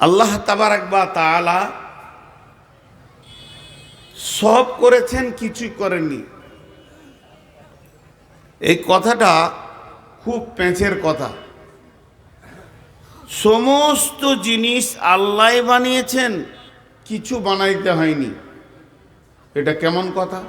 আল্লাহ তাবারাকবা তাআলা সব করেছেন, কিছুই করেননি। এই কথাটা খুব পেঁচের কথা। সমস্ত জিনিস আল্লাহ বানিয়েছেন, কিছু বানাইতে হয়নি। এটা কেমন কথা?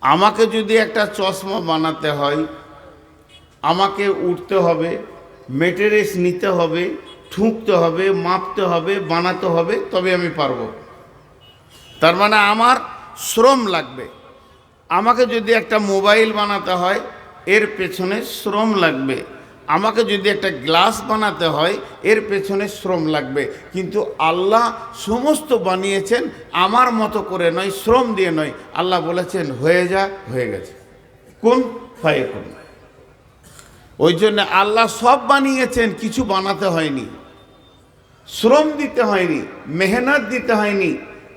আমাকে যদি একটা চশমা বানাতে হয়, আমাকে উঠতে হবে মেটেরিয়ালস নিতে হবে ঠুকতে হবে, মাপতে হবে, বানাতে হবে, তবে আমি পারব। তার মানে আমার শ্রম লাগবে। আমাকে যদি একটা মোবাইল বানাতে হয়, এর পেছনে শ্রম লাগবে। আমাকে যদি একটা গ্লাস বানাতে হয়, এর পেছনে শ্রম লাগবে। কিন্তু আল্লাহ সমস্ত বানিয়েছেন, আমার মতো করে নয়, শ্রম দিয়ে নয়। আল্লাহ বলেছেন, হয়ে যা, হয়ে গেছে। কোন ফায়ে কোন ওই জন্য আল্লাহ সব বানিয়েছেন, কিছু বানাতে হয়নি। শ্রম দিতে হয়নি, মেহনত দিতে হয়নি,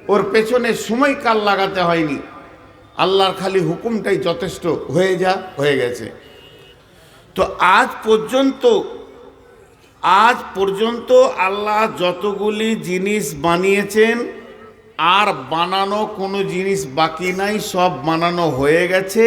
ওর পেছনে সময় কাল লাগাতে হয়নি। আল্লাহর খালি হুকুমটাই যথেষ্ট, হয়ে যা, হয়ে গেছে। তো আজ পর্যন্ত আজ পর্যন্ত আল্লাহ যতগুলি জিনিস বানিয়েছেন আর বানানো কোনো জিনিস বাকি নাই, সব বানানো হয়ে গেছে।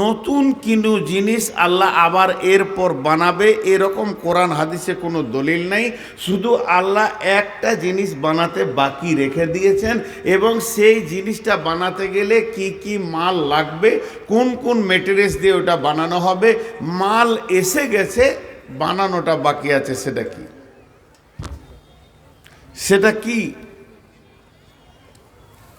নতুন কোনো জিনিস আল্লাহ আবার এরপর বানাবে, এরকম কোরআন হাদিসে কোনো দলিল নাই। শুধু আল্লাহ একটা জিনিস বানাতে বাকি রেখে দিয়েছেন এবং সেই জিনিসটা বানাতে গেলে কি কি মাল লাগবে, কোন কোন মেটেরিয়ালস দিয়ে ওটা বানানো হবে, মাল এসে গেছে, বানানোটা বাকি আছে, সেটা কি? সেটা কি?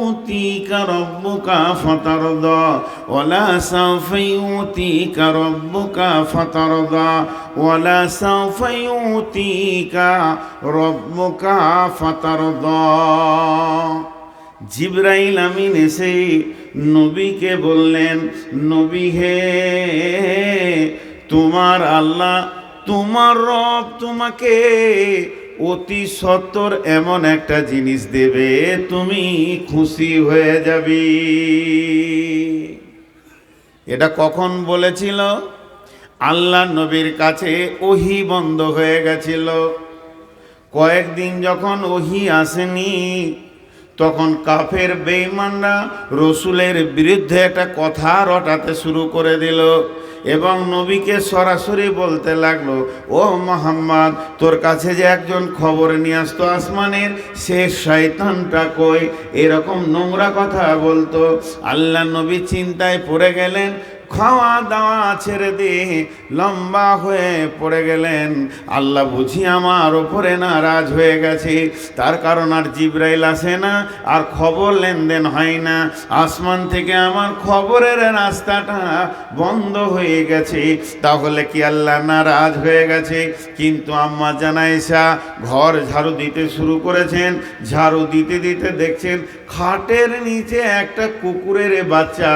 يؤتيك ربك فترضى ولا سوف يؤتيك ربك فترضى ولا سوف يؤتيك ربك فترضى জিব্রাইল আমিন এসে নবীকে বললেন নবী হে তোমার আল্লাহ তোমার রব তোমাকে অতি সত্তর এমন একটা জিনিস দেবে, তুমি খুশি হয়ে যাবি। এটা কখন বলেছিল? আল্লাহ নবীর কাছে ওহি বন্ধ হয়ে গেছিল। কয়েকদিন যখন ওহি আসেনি, তখন কাফের বেঈমানরা রসুলের বিরুদ্ধে একটা কথা রটাতে শুরু করে দিল। এবং নবীকে সরাসরি বলতে লাগল, ও মোহাম্মদ, তোর কাছে যে একজন খবর নিয়ে আসতো আসমানের, সে শয়তানটা কই? এরকম নোংরা কথা বলতো। আল্লাহ নবী চিন্তায় পড়ে গেলেন খাওয়া দাওয়া ছেড়ে দিয়ে লম্বা হয়ে পড়ে গেলেন। আল্লাহ বুঝি আমার ওপরে নারাজ হয়ে গেছে। তার কারণ আর জিব্রাইল আসে না, আর খবর লেনদেন হয় না। আসমান থেকে আমার খবরের রাস্তাটা বন্ধ হয়ে গেছে। তাহলে কি আল্লাহ নারাজ হয়ে গেছে? কিন্তু আম্মা জানাইসা ঘর ঝাড়ু দিতে শুরু করেছেন। ঝাড়ু দিতে দিতে দেখছেন খাটের নিচে একটা কুকুরের বাচ্চা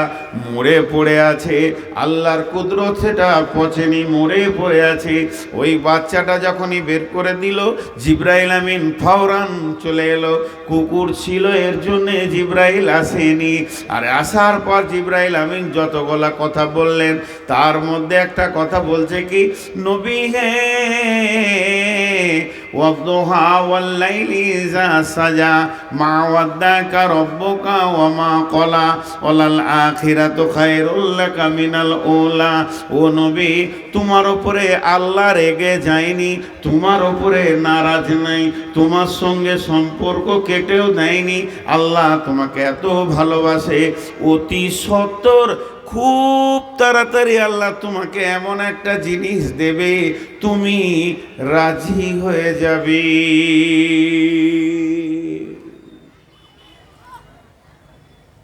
মরে পড়ে আছে। আল্লাহর কুদরত সেটা পচেনি মরে পড়ে আছে। ওই বাচ্চাটা যখনই বের করে দিল, জিব্রাইল আমিন ফাওরান চলে এলো। কুকুর ছিল, এর জন্য জিব্রাইল আসেনি। আর আসার পর জিব্রাইল আমিন যতগুলা কথা বললেন, তার মধ্যে একটা কথা বলছে কি, নবী হে والضحى والليل إذا سجى ما ودعك ربك وما قلى وللآخرة خير لك من الأولى ও নবী তোমার উপরে আল্লাহ রেগে যায়নি তোমার উপরে নারাজ নাই তোমার সঙ্গে সম্পর্ক কেটেও দেয়নি আল্লাহ তোমাকে এত ভালোবাসে অতি সত্তর খুব তাড়াতাড়ি আল্লাহ তোমাকে এমন একটা জিনিস দেবে, তুমি রাজি হয়ে যাবে।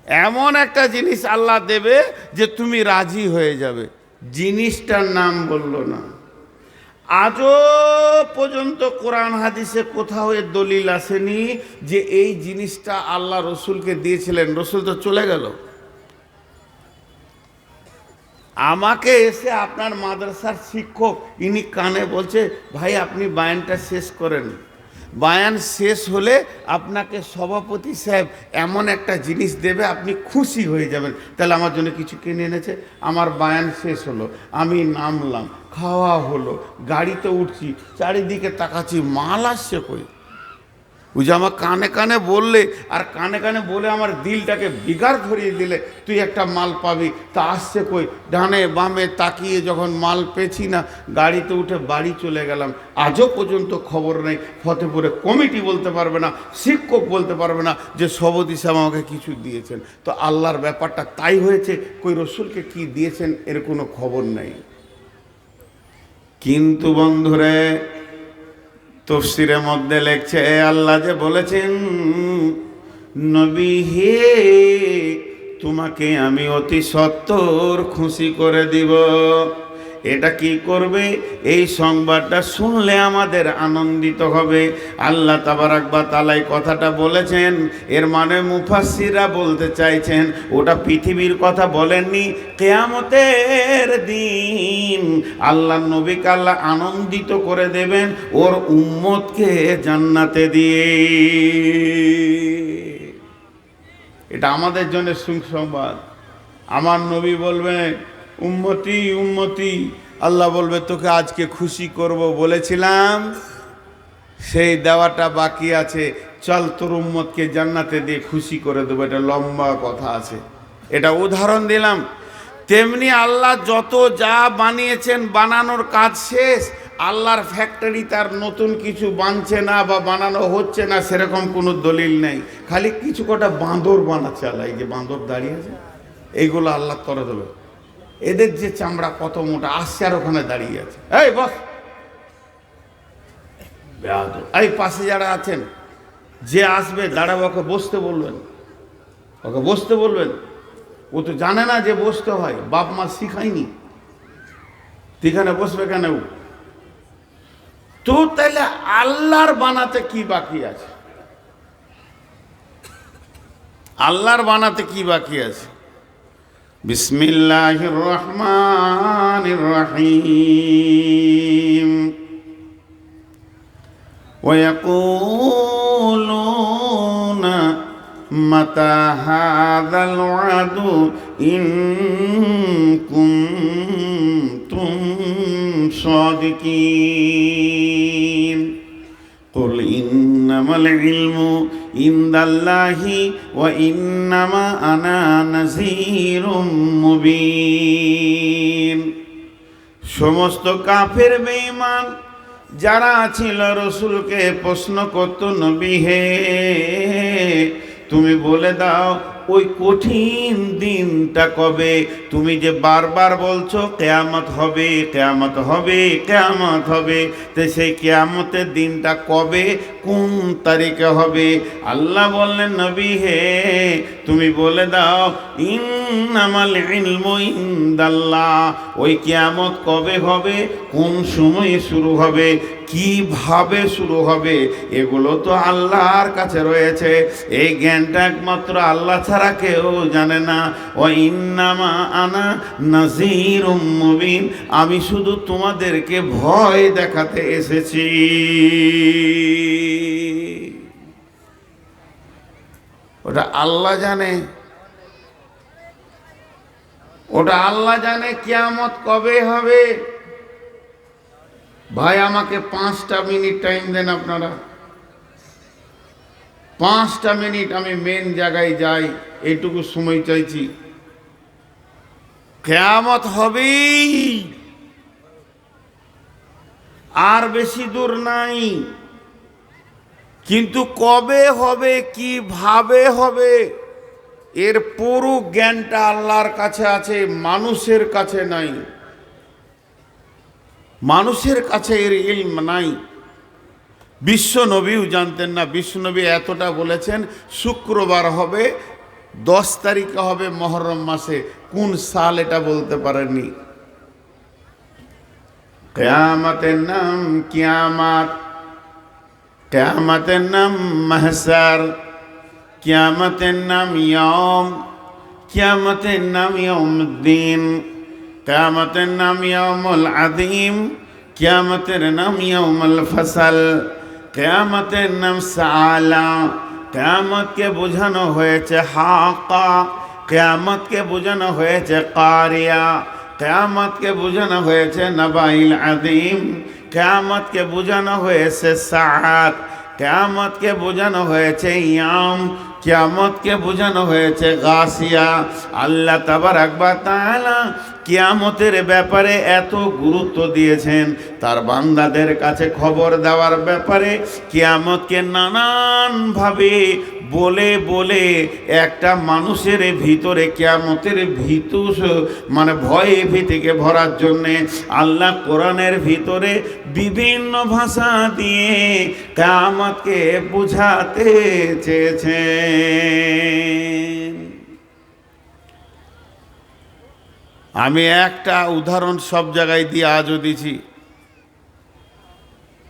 এমন একটা জিনিস আল্লাহ দেবে যে তুমি রাজি হয়ে যাবে। জিনিসটার নাম বলল না। আজও পর্যন্ত কোরআন হাদিসে কোথাও এর দলিল আসেনি যে এই জিনিসটা আল্লাহ রসুলকে দিয়েছিলেন। রসুল তো চলে গেল। আমাকে এসে আপনার মাদ্রাসার শিক্ষক, ইনি কানে বলছে, ভাই, আপনি বায়ানটা শেষ করেন। বায়ান শেষ হলে আপনাকে সভাপতি সাহেব এমন একটা জিনিস দেবে, আপনি খুশি হয়ে যাবেন। তাহলে আমার জন্য কিছু কিনে এনেছে? আমার বায়ান শেষ হলো, আমি নামলাম, খাওয়া হলো, গাড়িতে উঠছি, চারিদিকে তাকাচ্ছি, মাল আসছে কই? ওই যে আমার কানে কানে বললে, আর কানে কানে বলে আমার দিলটাকে বিগার ধরিয়ে দিলে, তুই একটা মাল পাবি। তা আসছে কই? ডানে বামে তাকিয়ে যখন মাল পেছি না, গাড়িতে উঠে বাড়ি চলে গেলাম। আজও পর্যন্ত খবর নেই। ফতেপুরে কমিটি বলতে পারবে না, শিক্ষক বলতে পারবে না যে সবদি সাহেব আমাকে কিছু দিয়েছেন। তো আল্লাহর ব্যাপারটা তাই হয়েছে, কই রসুলকে কি দিয়েছেন এর কোনো খবর নেই। কিন্তু বন্ধুরে তফসিরের মধ্যে লেখছে আল্লাহ যে বলেছেন, নবী হে, তোমাকে আমি অতি সত্তর খুশি করে দিব। এটা কি করবে? এই সংবাদটা শুনলে আমাদের আনন্দিত হবে। আল্লাহ তাবারাকবা তালাই কথাটা বলেছেন। এর মানে মুফাসিরা বলতে চাইছেন, ওটা পৃথিবীর কথা বলেননি, কেয়ামতের দিন আল্লাহ নবীকে আল্লাহ আনন্দিত করে দেবেন, ওর উম্মতকে জান্নাতে দিয়ে। এটা আমাদের জন্য সুসংবাদ। আমার নবী বলবেন উম্মতি উম্মতি। আল্লাহ বলবে, তোকে আজকে খুশি করব বলেছিলাম। সেই দেওয়াটা বাকি আছে। চল তোর উম্মতকে জান্নাতে দিয়ে খুশি করে দেবো। এটা লম্বা কথা আছে। এটা উদাহরণ দিলাম। তেমনি আল্লাহ যত যা বানিয়েছেন, বানানোর কাজ শেষ। আল্লাহর ফ্যাক্টরি তার নতুন কিছু বানছে না বা বানানো হচ্ছে না, সেরকম কোনো দলিল নেই। খালি কিছু কটা বাঁদর বানাচ্ছে আল্লাহ। এই যে বাঁদর দাঁড়িয়ে আছে, এইগুলো আল্লাহ তরে দেবে। এদের যে চামড়া কত মোটা, আসছে আর ওখানে দাঁড়িয়ে আছে। এই, বস। এই, পাশে যারা আছেন, যে আসবে, দাঁড়াবো, ওকে বসতে বলবেন। ওকে বসতে বলবেন। ও তো জানে না যে বসতে হয়, বাপ মা শিখায়নি। এখানে বসবে কেন ও? তো তাহলে আল্লাহর বানাতে কি বাকি আছে? আল্লাহর বানাতে কি বাকি আছে? بسم الله الرحمن الرحيم ويقولون متى هذا الوعد إن كنتم صادقين قل إنما العلم عند الله وإنما أنا نذير مبين সমস্ত কাফের বেঈমান যারা ছিল রসুলকে প্রশ্ন করত নবী হে তুমি বলে দাও ওই কঠিন দিনটা কবে? তুমি যে বারবার বলছো, কেয়ামত হবে কেয়ামত হবে কেয়ামত হবে। তো সেই কেয়ামতের দিনটা কবে? কোন তারিখে হবে? আল্লাহ বললেন, নবী হে, তুমি বলে দাও, ইন্নামাল ইলমু ইনদাল্লাহ। ওই কেয়ামত কবে হবে? কোন সময়ে শুরু হবে? কীভাবে শুরু হবে? এগুলো তো আল্লাহর কাছে রয়েছে। এই জ্ঞানটা একমাত্র আল্লাহ ছাড়া কেউ জানে না। ও ইন্নামা আনা নাজির মুবিন। আমি শুধু তোমাদেরকে ভয় দেখাতে এসেছি। ওটা আল্লাহ জানে। ওটা আল্লাহ জানে কিয়ামত কবে হবে। ভাই, আমাকে পাঁচটা মিনিট টাইম দেন আপনারা। পাঁচটা মিনিট আমি মেন জায়গায় যাই, এইটুকু সময় চাইছি। কেয়ামত হবেই। আর বেশি দূর নাই। কিন্তু কবে হবে, কীভাবে হবে, এর পুরো জ্ঞানটা আল্লাহর কাছে আছে, মানুষের কাছে নাই। মানুষের কাছে এর ইলম নাই। বিশ্ব নবীও জানতেন না। বিশ্ব নবী এতটা বলেছেন, শুক্রবার হবে, দশ তারিখে হবে মহরম মাসে। কোন সাল এটা বলতে পারেননি? কেয়ামতের নাম কিয়ামাত। কেয়ামতের নাম মাহসার কিয়ামতের নাম ইয়ম কিয়ামতের নাম ইয়মুদ্দিন কিয়ামতের নাম ইয়মুল আদিম কিয়ামতের নাম ইয়মুল ফসল কিয়ামতের নাম সালা কিয়ামতকে বোঝানো হয়েছে হাকা কিয়ামতকে বোঝানো হয়েছে কারিয়া কিয়ামতকে বোঝানো হয়েছে নবাইল আদিম কিয়ামতকে বোঝানো হয়েছে সাত কেয়ামতকে বোঝানো হয়েছে ইয়াম কিয়ামতকে বোঝানো হয়েছে গাছিয়া। আল্লাহ তাবার একবার তাহলা কিয়ামতের ব্যাপারে এত গুরুত্ব দিয়েছেন। তার বান্দাদের কাছে খবর দেওয়ার ব্যাপারে কিয়ামতকে নানানভাবে বলে বলে একটা মানুষের ভিতরে কেয়ামতের ভীতু মানে ভয়ে ভীতিকে ভরার জন্যে আল্লাহ কোরআনের ভিতরে বিভিন্ন ভাষা দিয়ে কেয়ামতকে বুঝাতে চেয়েছেন। আমি একটা উদাহরণ সব জায়গায় দিয়ে আজও দিছি।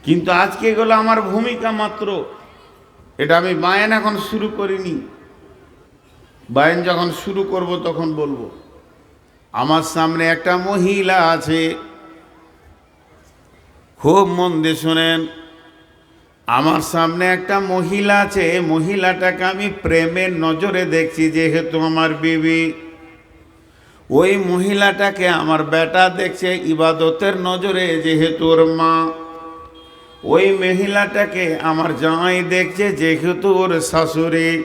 কিন্তু আজকে এগুলো আমার ভূমিকা মাত্র। এটা আমি বায়ান এখন শুরু করিনি। বায়ান যখন শুরু করব তখন বলব, আমার সামনে একটা মহিলা আছে। খুব মন দিয়ে শোনেন, আমার সামনে একটা মহিলা আছে মহিলাটাকে আমি প্রেমের নজরে দেখছি, যেহেতু আমার বিবি। ওই মহিলাটাকে আমার বেটা দেখছে, ইবাদতের নজরে, যেহেতু ওর মা। ওই মহিলাটাকে আমার জামাই দেখছে, যেহেতু ওর শাশুড়ি।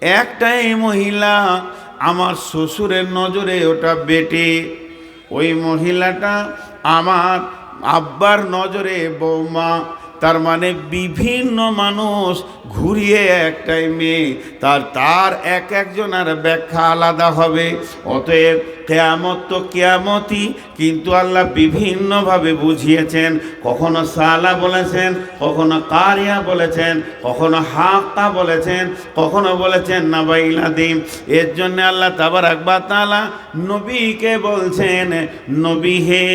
একটাই মহিলা আমার শ্বশুরের নজরে, ওটা বেটে। ওই মহিলাটা আমার আব্বার নজরে বৌমা। তার মানে বিভিন্ন মানুষ ঘুরিয়ে একটাই মেয়ে, তার তার এক একজনের ব্যাখ্যা আলাদা হবে। অতএব কেয়ামত তো কেয়ামতই, কিন্তু আল্লাহ বিভিন্নভাবে বুঝিয়েছেন, কখনো সালা বলেছেন, কখনো কারিয়া বলেছেন, কখনো হাক্কা বলেছেন, কখনো বলেছেন নাবাইলাদিম এর জন্য আল্লাহ তাবার আকবা তালা নবীকে বলছেন, নবী হে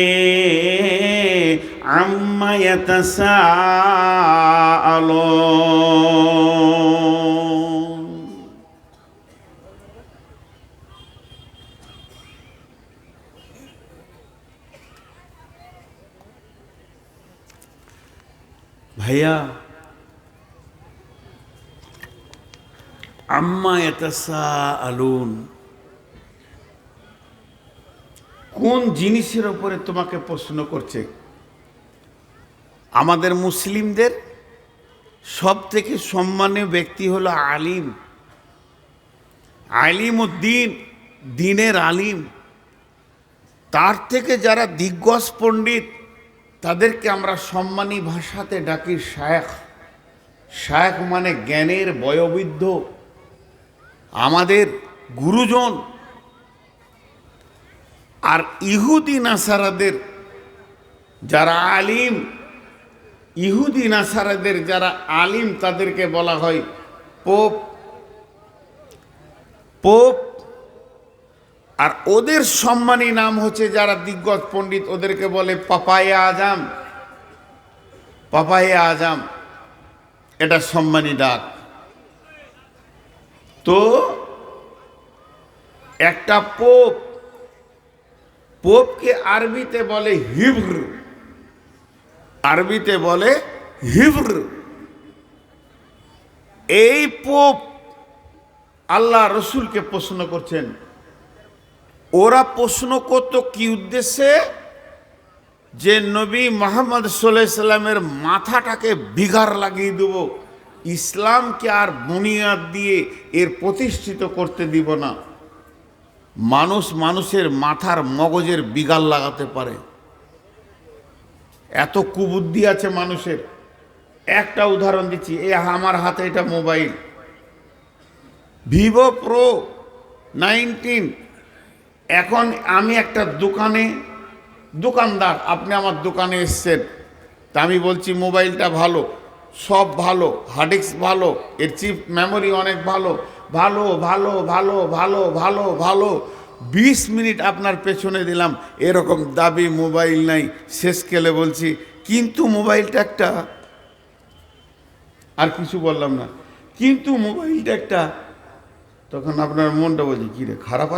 আম্মা ইয়াতাসাআলুন ভাইয়া আম্মা আলুন কোন জিনিসের উপরে তোমাকে প্রশ্ন করছে? আমাদের মুসলিমদের সব থেকে সম্মানীয় ব্যক্তি হলো আলিম। আলিম উদ্দিন দিন দিনের আলিম। তার থেকে যারা দিগ্গজ পণ্ডিত, তাদেরকে আমরা সম্মানী ভাষাতে ডাকি শায়েখ। শায়েখ মানে জ্ঞানের বয়োবৃদ্ধ। আমাদের গুরুজন। আর ইহুদি, নাসারাদের যারা আলিম ইহুদি নাসারাদের যারা আলিম, তাদেরকে বলা হয় পোপ। পোপ আর ওদের সম্মানী নাম হচ্ছে যারা দিগ্গজ পণ্ডিত, ওদেরকে বলে পাপায়া আজাম। পাপায়া আজাম, এটা সম্মানী ডাক। তো একটা পোপ, পোপকে আরবিতে বলে হিব্র। আরবিতে বলে হিব্র এই পোপ আল্লাহ রসুলকে প্রশ্ন করছেন, ওরা প্রশ্ন করত কি উদ্দেশ্যে? যে নবী মোহাম্মদ সাল্লামের মাথাটাকে বিঘার লাগিয়ে দেব, ইসলামকে আর বুনিয়াদ দিয়ে এর প্রতিষ্ঠিত করতে দিব না। মানুষ মানুষের মাথার মগজের বিগাল লাগাতে পারে। এত কুবুদ্ধি আছে মানুষের। একটা উদাহরণ দিচ্ছি, এ আমার হাতে এটা মোবাইল। Vivo pro nineteen. এখন আমি একটা দোকানে, দোকানদার, আপনি আমার দোকানে এসছেন। তা আমি বলছি, মোবাইলটা ভালো, সব ভালো হার্ডিক্স ভালো, এর চিপ মেমোরি অনেক ভালো ভালো ভালো ভালো ভালো ভালো ভালো বিশ মিনিট আপনার পেছনে দিলাম, এরকম দাবি মোবাইল নাই, শেষ কেলে বলছি, কিন্তু মোবাইলটা একটা, আর কিছু বললাম না, কিন্তু মোবাইলটা একটা, তখন আপনার মনটা বলছি, কী রে, খারাপ